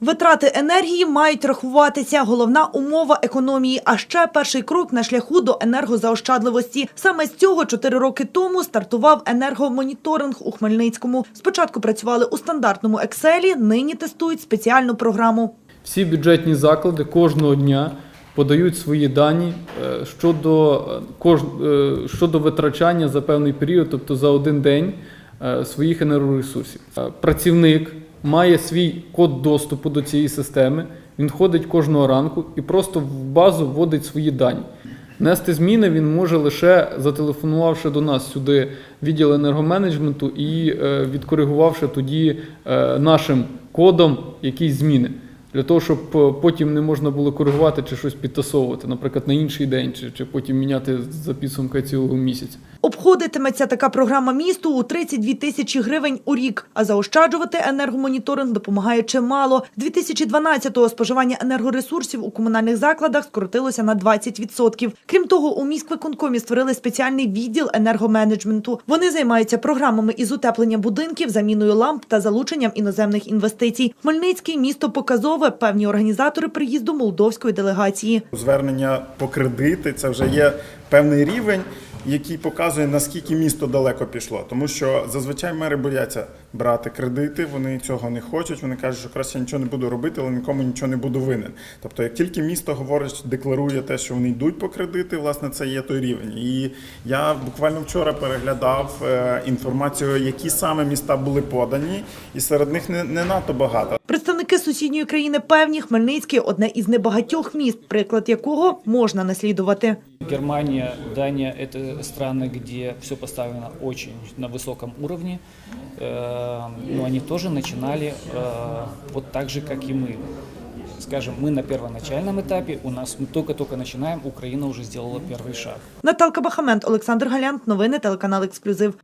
Витрати енергії мають рахуватися. Головна умова економії. А ще перший крок на шляху до енергозаощадливості. Саме з цього чотири роки тому стартував енергомоніторинг у Хмельницькому. Спочатку працювали у стандартному Екселі, нині тестують спеціальну програму. Всі бюджетні заклади кожного дня подають свої дані е, щодо, е, е, щодо витрачання за певний період, тобто за один день своїх енергоресурсів. Працівник має свій код доступу до цієї системи. Він ходить кожного ранку і просто в базу вводить свої дані. Нести зміни він може лише зателефонувавши до нас сюди відділ енергоменеджменту і е, відкоригувавши тоді е, нашим кодом якісь зміни. Для того, щоб е, потім не можна було коригувати чи щось підтасовувати, наприклад, на інший день, чи, чи потім міняти за підсумками цілого місяця. Обходитиметься така програма місту у 32 тисячі гривень у рік, а заощаджувати енергомоніторинг допомагає чимало. З 2012-го споживання енергоресурсів у комунальних закладах скоротилося на 20%. Крім того, у міськвиконкомі створили спеціальний відділ енергоменеджменту. Вони займаються програмами із утеплення будинків, заміною ламп та залученням іноземних інвестицій. Хмельницький місто показове певні організатори приїзду молдовської делегації. Звернення по кредити це вже є певний рівень, який показує наскільки місто далеко пішло. Тому що зазвичай мери бояться брати кредити, вони цього не хочуть. Вони кажуть, що краще я нічого не буду робити, але нікому нічого не буду винен. Тобто, як тільки місто говорить, декларує те, що вони йдуть по кредити, власне, це є той рівень. І я буквально вчора переглядав е, інформацію, які саме міста були подані, і серед них не, не надто багато. Представники сусідньої країни певні, Хмельницький – одне із небагатьох міст, приклад якого можна наслідувати. Германия, Дания – это страны, где все поставлено очень на высоком уровне. Э, Но они тоже начинали э, вот так же, как и мы. Скажем, мы на первоначальном этапе, у нас мы только-только начинаем, Украина уже сделала первый шаг. Наталка Бахамент, Олександр Галянт. Новини телеканал «Ексклюзив».